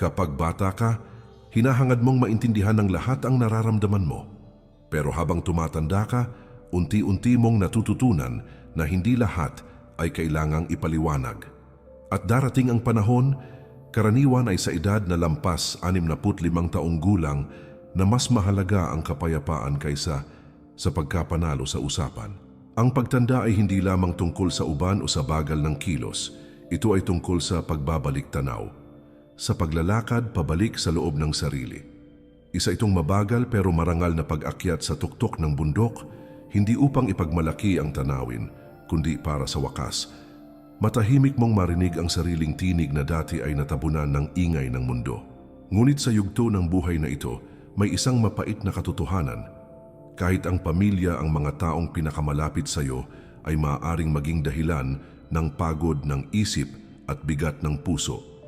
Kapag bata ka, hinahangad mong maintindihan ng lahat ang nararamdaman mo. Pero habang tumatanda ka, unti-unti mong natututunan na hindi lahat ay kailangang ipaliwanag. At darating ang panahon, karaniwan ay sa edad na lampas 65 taong gulang na mas mahalaga ang kapayapaan kaysa sa pagkapanalo sa usapan. Ang pagtanda ay hindi lamang tungkol sa uban o sa bagal ng kilos. Ito ay tungkol sa pagbabalik tanaw. Sa paglalakad pabalik sa loob ng sarili. Isa itong mabagal pero marangal na pag-akyat sa tuktok ng bundok, hindi upang ipagmalaki ang tanawin, kundi para sa wakas. Matahimik mong marinig ang sariling tinig na dati ay natabunan ng ingay ng mundo. Ngunit sa yugto ng buhay na ito, may isang mapait na katotohanan. Kahit ang pamilya ang mga taong pinakamalapit sa iyo ay maaaring maging dahilan ng pagod ng isip at bigat ng puso.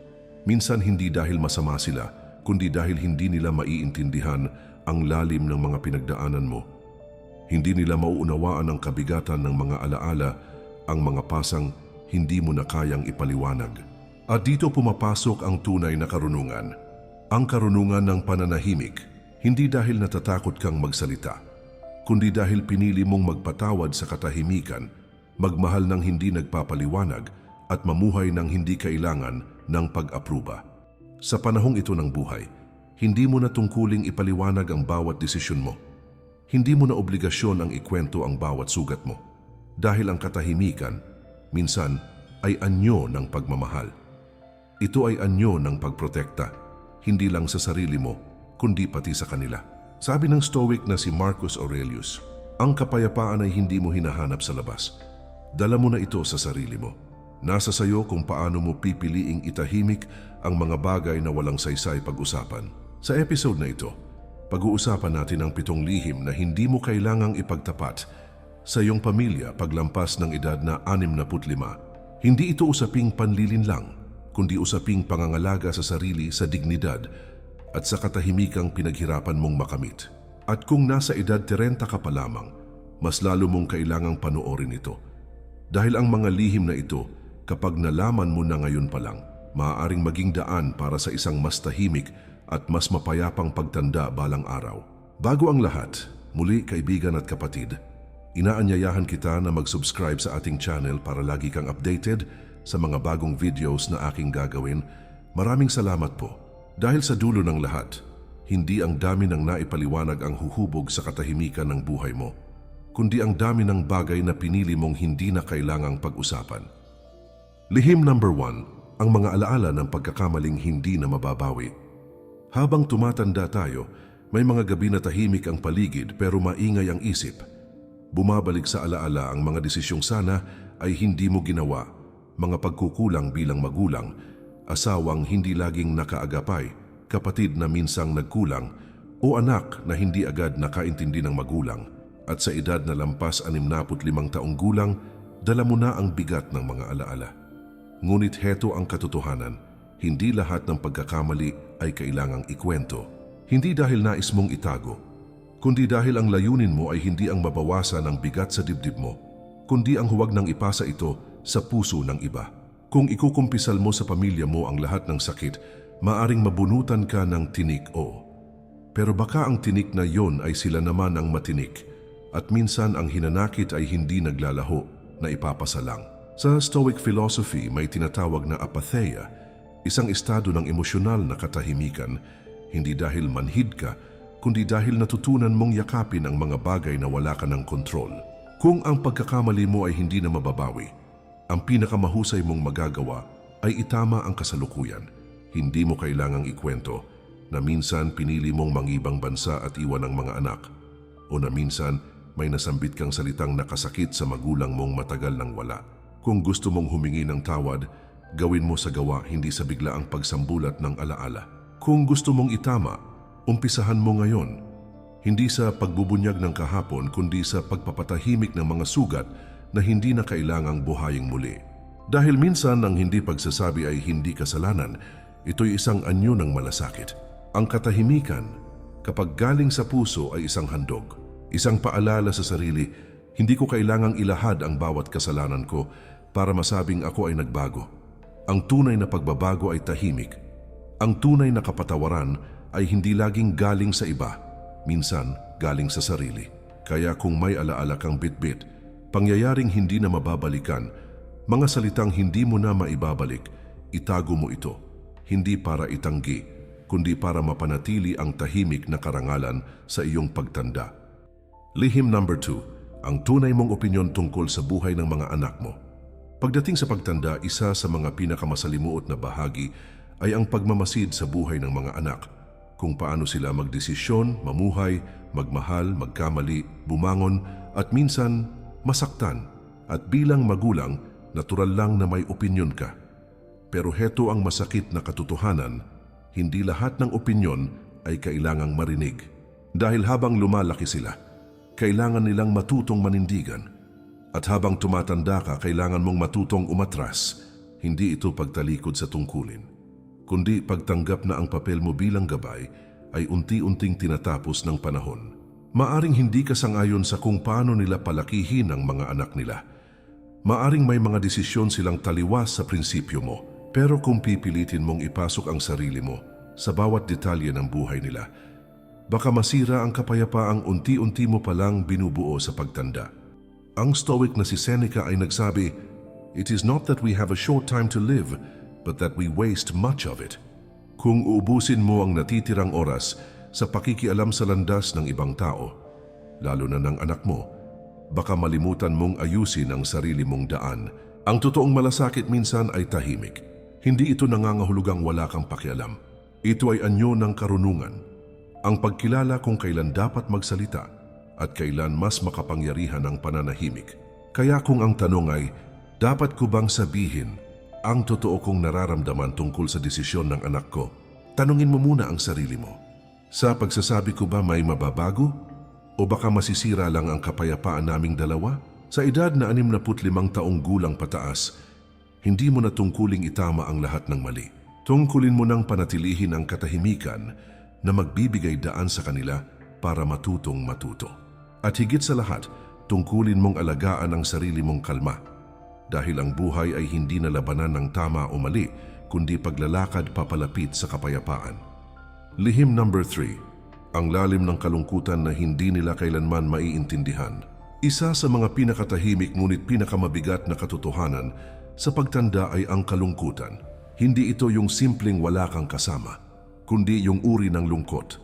Minsan hindi dahil masama sila, kundi dahil hindi nila maiintindihan ang lalim ng mga pinagdaanan mo. Hindi nila mauunawaan ang kabigatan ng mga alaala, ang mga pasang hindi mo na kayang ipaliwanag. At dito pumapasok ang tunay na karunungan. Ang karunungan ng pananahimik, hindi dahil natatakot kang magsalita, kundi dahil pinili mong magpatawad sa katahimikan, magmahal ng hindi nagpapaliwanag, at mamuhay ng hindi kailangan ng pag-apruba. Sa panahong ito ng buhay, hindi mo na tungkuling ipaliwanag ang bawat desisyon mo. Hindi mo na obligasyon ang ikwento ang bawat sugat mo. Dahil ang katahimikan, minsan, ay anyo ng pagmamahal. Ito ay anyo ng pagprotekta, hindi lang sa sarili mo, kundi pati sa kanila. Sabi ng Stoic na si Marcus Aurelius, ang kapayapaan ay hindi mo hinahanap sa labas. Dala mo na ito sa sarili mo. Nasa sayo kung paano mo pipiliing itahimik ang mga bagay na walang saysay pag-usapan. Sa episode na ito, pag-uusapan natin ang pitong lihim na hindi mo kailangang ipagtapat sa iyong pamilya paglampas ng edad na 65. Hindi ito usaping panlilin lang, kundi usaping pangangalaga sa sarili sa dignidad at sa katahimikang pinaghirapan mong makamit. At kung nasa edad 30 ka pa lamang, mas lalo mong kailangang panoorin ito. Dahil ang mga lihim na ito, kapag nalaman mo na ngayon pa lang, maaaring maging daan para sa isang mas tahimik at mas mapayapang pagtanda balang araw. Bago ang lahat, muli kaibigan at kapatid, inaanyayahan kita na mag-subscribe sa ating channel para lagi kang updated sa mga bagong videos na aking gagawin. Maraming salamat po. Dahil sa dulo ng lahat, hindi ang dami ng naipaliwanag ang huhubog sa katahimikan ng buhay mo, kundi ang dami ng bagay na pinili mong hindi na kailangang pag-usapan. Lihim number one, ang mga alaala ng pagkakamaling hindi na mababawi. Habang tumatanda tayo, may mga gabi na tahimik ang paligid pero maingay ang isip. Bumabalik sa alaala ang mga desisyong sana ay hindi mo ginawa, mga pagkukulang bilang magulang, asawang hindi laging nakaagapay, kapatid na minsang nagkulang, o anak na hindi agad nakaintindi ng magulang. At sa edad na lampas 65 taong gulang, dala mo na ang bigat ng mga alaala. Ngunit heto ang katotohanan, hindi lahat ng pagkakamali ay kailangang ikwento. Hindi dahil nais mong itago, kundi dahil ang layunin mo ay hindi ang mabawasan ng bigat sa dibdib mo, kundi ang huwag nang ipasa ito sa puso ng iba. Kung ikukumpisal mo sa pamilya mo ang lahat ng sakit, maaring mabunutan ka ng tinik o. Pero baka ang tinik na yon ay sila naman ang matinik at minsan ang hinanakit ay hindi naglalaho na ipapasalang. Sa Stoic philosophy may tinatawag na apatheia, isang estado ng emosyonal na katahimikan, hindi dahil manhid ka, kundi dahil natutunan mong yakapin ang mga bagay na wala ka ng kontrol. Kung ang pagkakamali mo ay hindi na mababawi, ang pinakamahusay mong magagawa ay itama ang kasalukuyan. Hindi mo kailangang ikwento na minsan pinili mong mangibang bansa at iwan ang mga anak o na minsan may nasambit kang salitang nakasakit sa magulang mong matagal nang wala. Kung gusto mong humingi ng tawad, gawin mo sa gawa hindi sa biglaang pagsambulat ng alaala. Kung gusto mong itama, umpisahan mo ngayon. Hindi sa pagbubunyag ng kahapon kundi sa pagpapatahimik ng mga sugat na hindi na kailangang buhaying muli. Dahil minsan ang hindi pagsasabi ay hindi kasalanan, ito'y isang anyo ng malasakit. Ang katahimikan, kapag galing sa puso ay isang handog, isang paalala sa sarili, hindi ko kailangang ilahad ang bawat kasalanan ko para masabing ako ay nagbago. Ang tunay na pagbabago ay tahimik. Ang tunay na kapatawaran ay hindi laging galing sa iba, minsan galing sa sarili. Kaya kung may alaala kang bitbit, pangyayaring hindi na mababalikan, mga salitang hindi mo na maibabalik, itago mo ito. Hindi para itanggi, kundi para mapanatili ang tahimik na karangalan sa iyong pagtanda. Lihim number 2, ang tunay mong opinyon tungkol sa buhay ng mga anak mo. Pagdating sa pagtanda, isa sa mga pinakamasalimuot na bahagi ay ang pagmamasid sa buhay ng mga anak. Kung paano sila magdesisyon, mamuhay, magmahal, magkamali, bumangon at minsan masaktan. At bilang magulang, natural lang na may opinyon ka. Pero heto ang masakit na katotohanan, hindi lahat ng opinyon ay kailangang marinig. Dahil habang lumalaki sila, kailangan nilang matutong manindigan. At habang tumatanda ka, kailangan mong matutong umatras. Hindi ito pagtalikod sa tungkulin. Kundi pagtanggap na ang papel mo bilang gabay ay unti-unting tinatapos ng panahon. Maaring hindi ka sangayon sa kung paano nila palakihin ang mga anak nila. Maaring may mga desisyon silang taliwas sa prinsipyo mo. Pero kung pipilitin mong ipasok ang sarili mo sa bawat detalye ng buhay nila, baka masira ang kapayapaang unti-unti mo palang binubuo sa pagtanda. Ang Stoic na si Seneca ay nagsabi, It is not that we have a short time to live, but that we waste much of it. Kung uubusin mo ang natitirang oras sa pakikialam sa landas ng ibang tao, lalo na ng anak mo, baka malimutan mong ayusin ang sarili mong daan. Ang totoong malasakit minsan ay tahimik. Hindi ito nangangahulugang wala kang pakialam. Ito ay anyo ng karunungan. Ang pagkilala kung kailan dapat magsalita at kailan mas makapangyarihan ang pananahimik. Kaya kung ang tanong ay, dapat ko bang sabihin ang totoo kong nararamdaman tungkol sa desisyon ng anak ko? Tanungin mo muna ang sarili mo. Sa pagsasabi ko ba may mababago? O baka masisira lang ang kapayapaan naming dalawa? Sa edad na 65 taong gulang pataas, hindi mo na tungkuling itama ang lahat ng mali. Tungkulin mo nang panatilihin ang katahimikan na magbibigay daan sa kanila para matutong matuto. At higit sa lahat, tungkulin mong alagaan ang sarili mong kalma. Dahil ang buhay ay hindi na labanan ng tama o mali, kundi paglalakad papalapit sa kapayapaan. Lihim number 3. Ang lalim ng kalungkutan na hindi nila kailanman maiintindihan. Isa sa mga pinakatahimik ngunit pinakamabigat na katotohanan sa pagtanda ay ang kalungkutan. Hindi ito yung simpleng wala kang kasama, kundi yung uri ng lungkot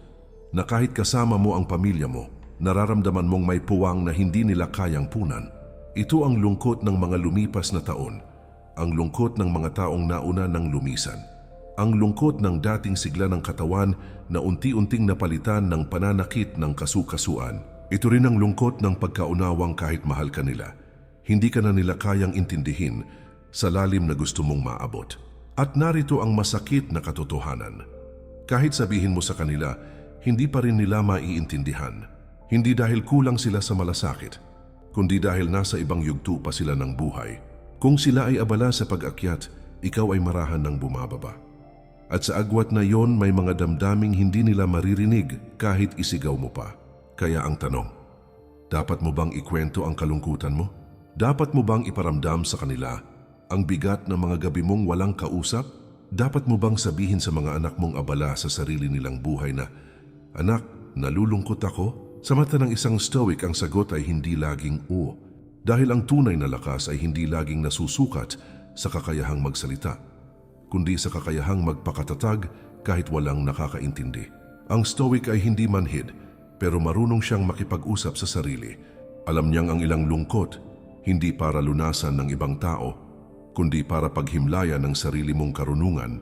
na kahit kasama mo ang pamilya mo, nararamdaman mong may puwang na hindi nila kayang punan. Ito ang lungkot ng mga lumipas na taon, ang lungkot ng mga taong nauna ng lumisan, ang lungkot ng dating sigla ng katawan na unti-unting napalitan ng pananakit ng kasukasuan. Ito rin ang lungkot ng pagkaunawang kahit mahal ka nila. Hindi ka na nila kayang intindihin sa lalim na gusto mong maabot. At narito ang masakit na katotohanan. Kahit sabihin mo sa kanila, hindi pa rin nila maiintindihan. Hindi dahil kulang sila sa malasakit, kundi dahil nasa ibang yugto pa sila ng buhay. Kung sila ay abala sa pag-akyat, ikaw ay marahan ng bumababa. At sa agwat na yon may mga damdaming hindi nila maririnig kahit isigaw mo pa. Kaya ang tanong, dapat mo bang ikwento ang kalungkutan mo? Dapat mo bang iparamdam sa kanila ang bigat ng mga gabi mong walang kausap? Dapat mo bang sabihin sa mga anak mong abala sa sarili nilang buhay na, Anak, nalulungkot ako? Sa mata ng isang stoic, ang sagot ay hindi laging o. Dahil ang tunay na lakas ay hindi laging nasusukat sa kakayahang magsalita, kundi sa kakayahang magpakatatag kahit walang nakakaintindi. Ang stoic ay hindi manhid, pero marunong siyang makipag-usap sa sarili. Alam niyang ang ilang lungkot, hindi para lunasan ng ibang tao, kundi para paghimlayan ng sarili mong karunungan.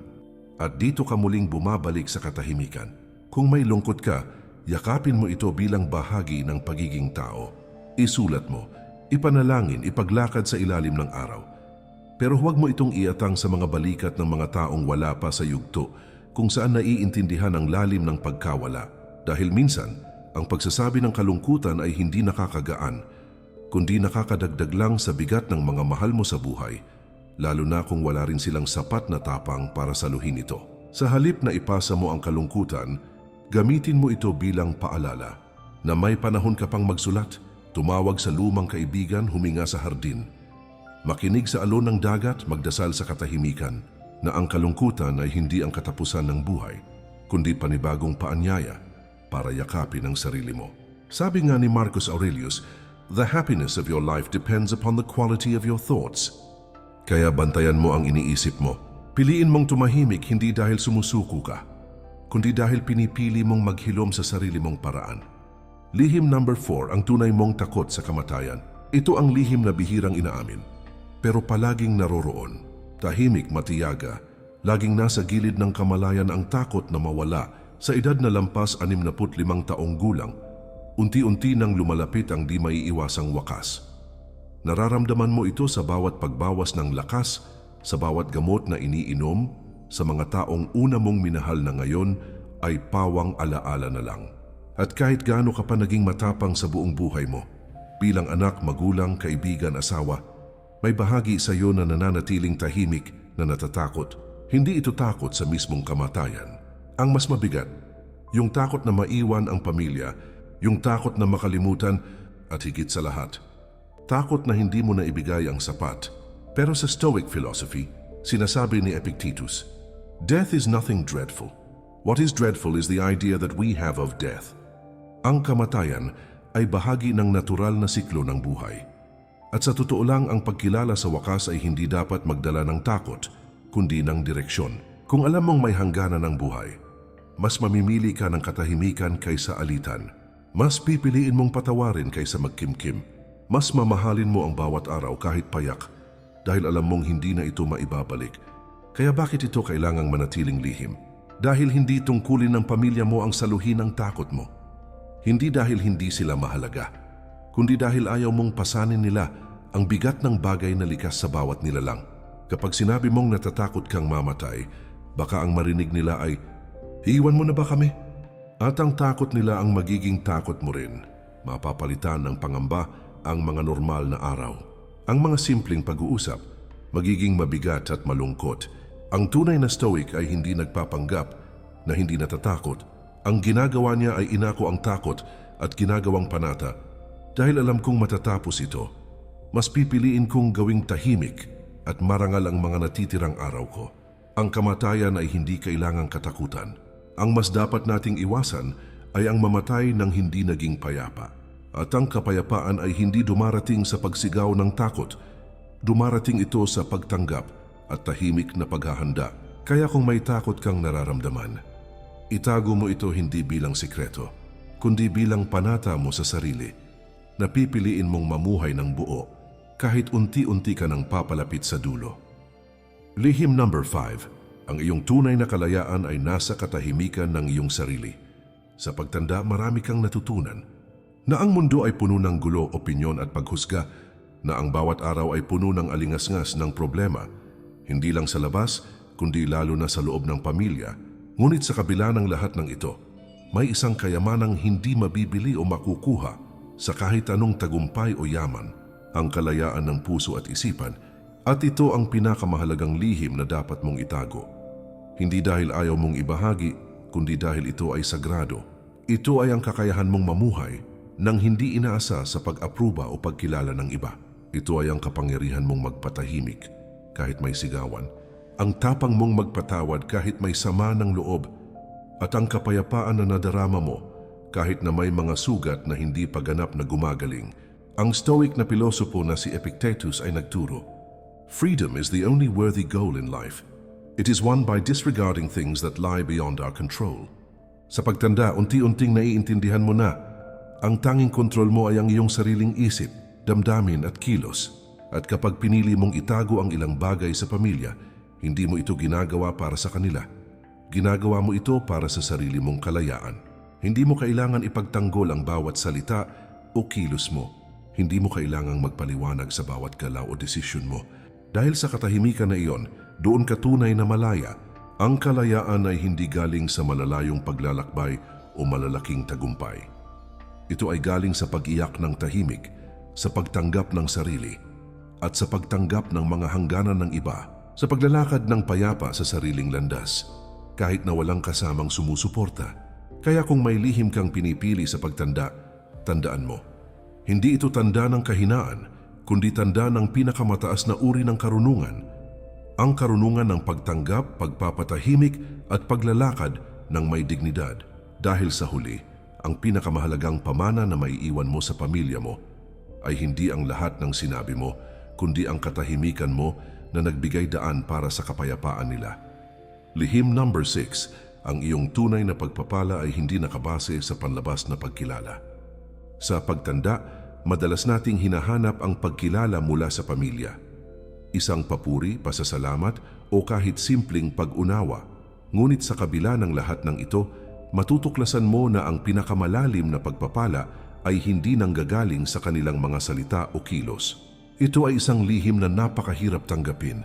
At dito ka muling bumabalik sa katahimikan. Kung may lungkot ka, yakapin mo ito bilang bahagi ng pagiging tao. Isulat mo, ipanalangin, ipaglakad sa ilalim ng araw. Pero huwag mo itong iatang sa mga balikat ng mga taong wala pa sa yugto kung saan naiintindihan ang lalim ng pagkawala. Dahil minsan, ang pagsasabi ng kalungkutan ay hindi nakakagaan, kundi nakakadagdag lang sa bigat ng mga mahal mo sa buhay, lalo na kung wala rin silang sapat na tapang para saluhin ito. Sa halip na ipasa mo ang kalungkutan, gamitin mo ito bilang paalala na may panahon ka pang magsulat, tumawag sa lumang kaibigan, huminga sa hardin, makinig sa alon ng dagat, magdasal sa katahimikan, na ang kalungkutan ay hindi ang katapusan ng buhay, kundi panibagong paanyaya para yakapin ang sarili mo. Sabi nga ni Marcus Aurelius, The happiness of your life depends upon the quality of your thoughts. Kaya bantayan mo ang iniisip mo. Piliin mong tumahimik hindi dahil sumusuko ka, kundi dahil pinipili mong maghilom sa sarili mong paraan. Lihim number 4 ang tunay mong takot sa kamatayan. Ito ang lihim na bihirang inaamin, pero palaging naroroon. Tahimik matiyaga, laging nasa gilid ng kamalayan ang takot na mawala sa edad na lampas 65 taong gulang. Unti-unti nang lumalapit ang di maiiwasang wakas. Nararamdaman mo ito sa bawat pagbawas ng lakas, sa bawat gamot na iniinom, sa mga taong una mong minahal na ngayon ay pawang alaala na lang. At kahit gaano ka pa naging matapang sa buong buhay mo, bilang anak, magulang, kaibigan, asawa, may bahagi sa iyo na nananatiling tahimik na natatakot. Hindi ito takot sa mismong kamatayan. Ang mas mabigat, yung takot na maiwan ang pamilya, yung takot na makalimutan at higit sa lahat, takot na hindi mo na ibigay ang sapat. Pero sa Stoic philosophy, sinasabi ni Epictetus, Death is nothing dreadful. What is dreadful is the idea that we have of death. Ang kamatayan ay bahagi ng natural na siklo ng buhay. At sa totoo lang, ang pagkilala sa wakas ay hindi dapat magdala ng takot, kundi ng direksyon. Kung alam mong may hangganan ng buhay, mas mamimili ka ng katahimikan kaysa alitan. Mas pipiliin mong patawarin kaysa magkimkim. Mas mamahalin mo ang bawat araw kahit payak dahil alam mong hindi na ito maibabalik. Kaya bakit ito kailangang manatiling lihim? Dahil hindi tungkulin ng pamilya mo ang saluhin ng takot mo. Hindi dahil hindi sila mahalaga, kundi dahil ayaw mong pasanin nila ang bigat ng bagay na likas sa bawat nilalang. Kapag sinabi mong natatakot kang mamatay, baka ang marinig nila ay, Iwan mo na ba kami? At ang takot nila ang magiging takot mo rin. Mapapalitan ng pangamba ang mga normal na araw. Ang mga simpleng pag-uusap, magiging mabigat at malungkot. Ang tunay na stoic ay hindi nagpapanggap na hindi natatakot. Ang ginagawa niya ay inako ang takot at ginagawang panata. Dahil alam kong matatapos ito, mas pipiliin kong gawing tahimik at marangal ang mga natitirang araw ko. Ang kamatayan ay hindi kailangang katakutan. Ang mas dapat nating iwasan ay ang mamatay ng hindi naging payapa. At ang kapayapaan ay hindi dumarating sa pagsigaw ng takot. Dumarating ito sa pagtanggap at tahimik na paghahanda. Kaya kung may takot kang nararamdaman, itago mo ito hindi bilang sikreto, kundi bilang panata mo sa sarili na pipiliin mong mamuhay ng buo kahit unti-unti ka nang papalapit sa dulo. Lihim number 5. Ang iyong tunay na kalayaan ay nasa katahimikan ng iyong sarili. Sa pagtanda, marami kang natutunan na ang mundo ay puno ng gulo, opinyon at paghusga, na ang bawat araw ay puno ng alingasngas ng problema, hindi lang sa labas, kundi lalo na sa loob ng pamilya. Ngunit sa kabila ng lahat ng ito, may isang kayamanang hindi mabibili o makukuha sa kahit anong tagumpay o yaman, ang kalayaan ng puso at isipan, at ito ang pinakamahalagang lihim na dapat mong itago. Hindi dahil ayaw mong ibahagi, kundi dahil ito ay sagrado. Ito ay ang kakayahan mong mamuhay nang hindi inaasa sa pag-apruba o pagkilala ng iba. Ito ay ang kapangyarihan mong magpatahimik kahit may sigawan. Ang tapang mong magpatawad kahit may sama ng loob at ang kapayapaan na nadarama mo kahit na may mga sugat na hindi pa ganap na gumagaling. Ang stoic na pilosopo na si Epictetus ay nagturo, Freedom is the only worthy goal in life. It is won by disregarding things that lie beyond our control. Sa pagtanda, unti-unting naiintindihan mo na ang tanging kontrol mo ay ang iyong sariling isip, damdamin at kilos. At kapag pinili mong itago ang ilang bagay sa pamilya, hindi mo ito ginagawa para sa kanila. Ginagawa mo ito para sa sarili mong kalayaan. Hindi mo kailangan ipagtanggol ang bawat salita o kilos mo. Hindi mo kailangang magpaliwanag sa bawat galaw o desisyon mo. Dahil sa katahimikan na iyon, doon ka tunay na malaya. Ang kalayaan ay hindi galing sa malalayong paglalakbay o malalaking tagumpay. Ito ay galing sa pag-iyak ng tahimik, sa pagtanggap ng sarili, at sa pagtanggap ng mga hangganan ng iba, sa paglalakad ng payapa sa sariling landas, kahit na walang kasamang sumusuporta. Kaya kung may lihim kang pinipili sa pagtanda, tandaan mo, hindi ito tanda ng kahinaan, kundi tanda ng pinakamataas na uri ng karunungan. ang karunungan ng pagtanggap, pagpapatahimik at paglalakad ng may dignidad. Dahil sa huli, ang pinakamahalagang pamana na maiiwan mo sa pamilya mo ay hindi ang lahat ng sinabi mo, kundi ang katahimikan mo na nagbigay daan para sa kapayapaan nila. Lihim number 6, ang iyong tunay na pagpapala ay hindi nakabase sa panlabas na pagkilala. Sa pagtanda, madalas nating hinahanap ang pagkilala mula sa pamilya. Isang papuri, pasasalamat o kahit simpleng pag-unawa. Ngunit sa kabila ng lahat ng ito, matutuklasan mo na ang pinakamalalim na pagpapala ay hindi nanggagaling sa kanilang mga salita o kilos. Ito ay isang lihim na napakahirap tanggapin,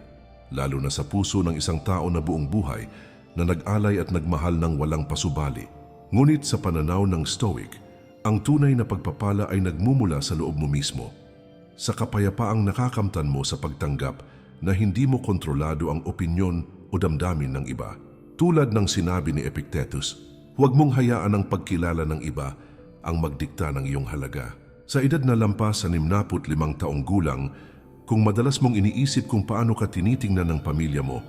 lalo na sa puso ng isang tao na buong buhay na nag-alay at nagmahal ng walang pasubali. Ngunit sa pananaw ng Stoic, ang tunay na pagpapala ay nagmumula sa loob mo mismo. Sa kapayapaang nakakamtan mo sa pagtanggap na hindi mo kontrolado ang opinyon o damdamin ng iba. Tulad ng sinabi ni Epictetus, huwag mong hayaan ang pagkilala ng iba ang magdikta ng iyong halaga. Sa edad na lampas sa 65 taong gulang, kung madalas mong iniisip kung paano ka tinitingnan ng pamilya mo,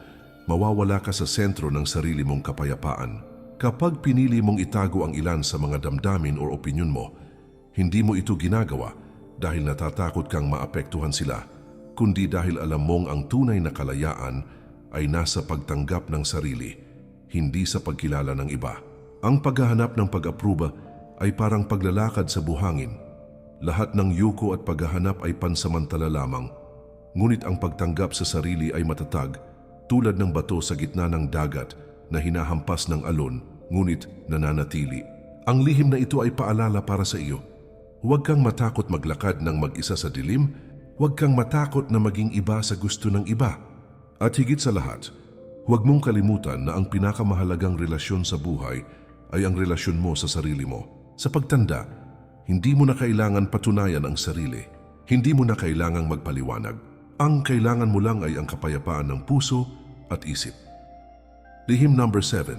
mawawala ka sa sentro ng sarili mong kapayapaan. Kapag pinili mong itago ang ilan sa mga damdamin o opinyon mo, hindi mo ito ginagawa dahil natatakot kang maapektuhan sila, kundi dahil alam mong ang tunay na kalayaan ay nasa pagtanggap ng sarili, hindi sa pagkilala ng iba. Ang paghahanap ng pag-apruba ay parang paglalakad sa buhangin. Lahat ng yuko at paghahanap ay pansamantala lamang, ngunit ang pagtanggap sa sarili ay matatag, tulad ng bato sa gitna ng dagat na hinahampas ng alon, ngunit nananatili. Ang lihim na ito ay paalala para sa iyo. Huwag kang matakot maglakad ng mag-isa sa dilim, huwag kang matakot na maging iba sa gusto ng iba. At higit sa lahat, huwag mong kalimutan na ang pinakamahalagang relasyon sa buhay ay ang relasyon mo sa sarili mo. Sa pagtanda, hindi mo na kailangan patunayan ang sarili. Hindi mo na kailangang magpaliwanag. Ang kailangan mo lang ay ang kapayapaan ng puso at isip. Lihim number 7.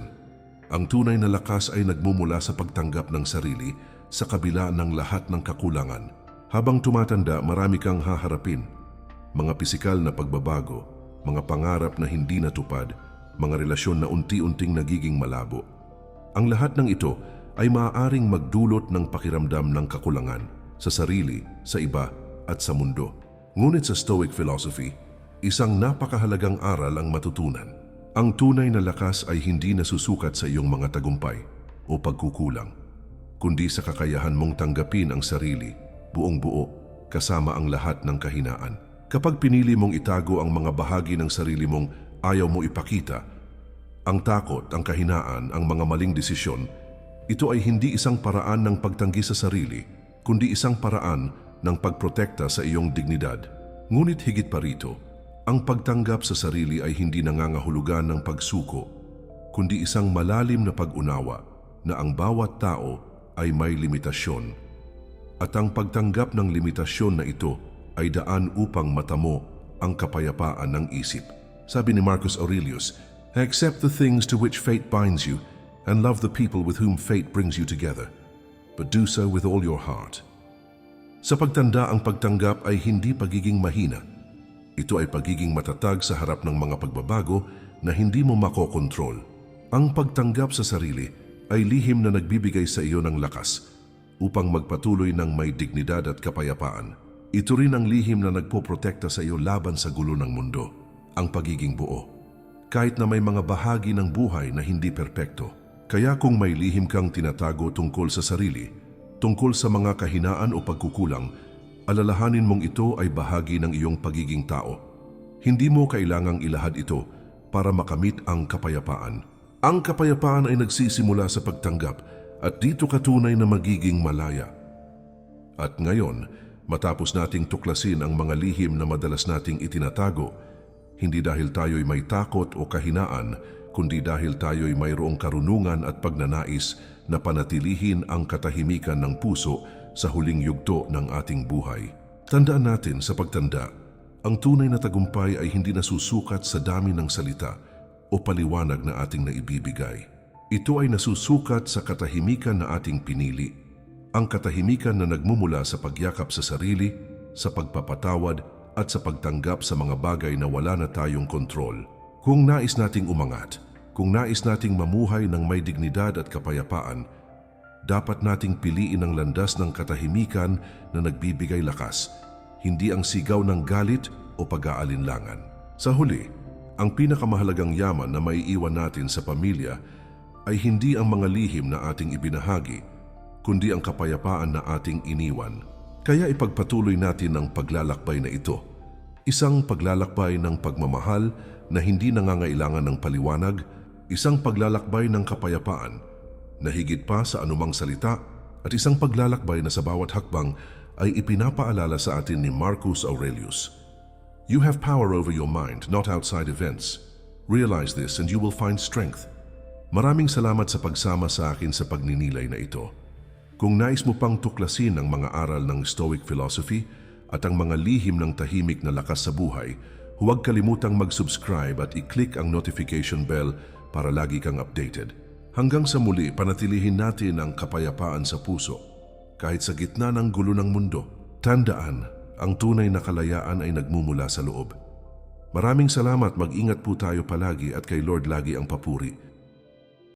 Ang tunay na lakas ay nagmumula sa pagtanggap ng sarili sa kabila ng lahat ng kakulangan. Habang tumatanda, marami kang haharapin. Mga pisikal na pagbabago, mga pangarap na hindi natupad, mga relasyon na unti-unting nagiging malabo. Ang lahat ng ito ay maaaring magdulot ng pakiramdam ng kakulangan sa sarili, sa iba at sa mundo. Ngunit sa Stoic philosophy, isang napakahalagang aral ang matutunan. Ang tunay na lakas ay hindi nasusukat sa iyong mga tagumpay o pagkukulang, kundi sa kakayahan mong tanggapin ang sarili, buong buo, kasama ang lahat ng kahinaan. Kapag pinili mong itago ang mga bahagi ng sarili mong ayaw mo ipakita, ang takot, ang kahinaan, ang mga maling desisyon, ito ay hindi isang paraan ng pagtanggi sa sarili, kundi isang paraan ng pagprotekta sa iyong dignidad. Ngunit higit pa rito, ang pagtanggap sa sarili ay hindi nangangahulugan ng pagsuko, kundi isang malalim na pag-unawa na ang bawat tao ay may limitasyon. At ang pagtanggap ng limitasyon na ito ay daan upang matamo ang kapayapaan ng isip. Sabi ni Marcus Aurelius, Accept the things to which fate binds you and love the people with whom fate brings you together, but do so with all your heart. Sa pagtanda, ang pagtanggap ay hindi pagiging mahina. Ito ay pagiging matatag sa harap ng mga pagbabago na hindi mo makokontrol. Ang pagtanggap sa sarili ay lihim na nagbibigay sa iyo ng lakas upang magpatuloy ng may dignidad at kapayapaan. Ito rin ang lihim na nagpoprotekta sa iyo laban sa gulo ng mundo, ang pagiging buo. Kahit na may mga bahagi ng buhay na hindi perpekto, kaya kung may lihim kang tinatago tungkol sa sarili, tungkol sa mga kahinaan o pagkukulang, alalahanin mong ito ay bahagi ng iyong pagiging tao. Hindi mo kailangang ilahad ito para makamit ang kapayapaan. Ang kapayapaan ay nagsisimula sa pagtanggap at dito katunay na magiging malaya. At ngayon, matapos nating tuklasin ang mga lihim na madalas nating itinatago, hindi dahil tayo'y may takot o kahinaan, kundi dahil tayo'y mayroong karunungan at pagnanais na panatilihin ang katahimikan ng puso sa huling yugto ng ating buhay. Tandaan natin sa pagtanda, ang tunay na tagumpay ay hindi nasusukat sa dami ng salita o paliwanag na ating naibibigay. Ito ay nasusukat sa katahimikan na ating pinili. Ang katahimikan na nagmumula sa pagyakap sa sarili, sa pagpapatawad at sa pagtanggap sa mga bagay na wala na tayong kontrol. Kung nais nating umangat, kung nais nating mamuhay ng may dignidad at kapayapaan, dapat nating piliin ang landas ng katahimikan na nagbibigay lakas, hindi ang sigaw ng galit o pag-aalinlangan. Sa huli, ang pinakamahalagang yaman na maiiwan natin sa pamilya ay hindi ang mga lihim na ating ibinahagi, kundi ang kapayapaan na ating iniwan. Kaya ipagpatuloy natin ang paglalakbay na ito. Isang paglalakbay ng pagmamahal na hindi nangangailangan ng paliwanag, isang paglalakbay ng kapayapaan na higit pa sa anumang salita at isang paglalakbay na sa bawat hakbang ay ipinapaalala sa atin ni Marcus Aurelius. You have power over your mind, not outside events. Realize this and you will find strength. Maraming salamat sa pagsama sa akin sa pagninilay na ito. Kung nais mo pang tuklasin ang mga aral ng Stoic philosophy at ang mga lihim ng tahimik na lakas sa buhay, huwag kalimutang mag-subscribe at i-click ang notification bell para lagi kang updated. Hanggang sa muli, panatilihin natin ang kapayapaan sa puso. Kahit sa gitna ng gulo ng mundo, tandaan, ang tunay na kalayaan ay nagmumula sa loob. Maraming salamat, mag-ingat po tayo palagi at kay Lord lagi ang papuri.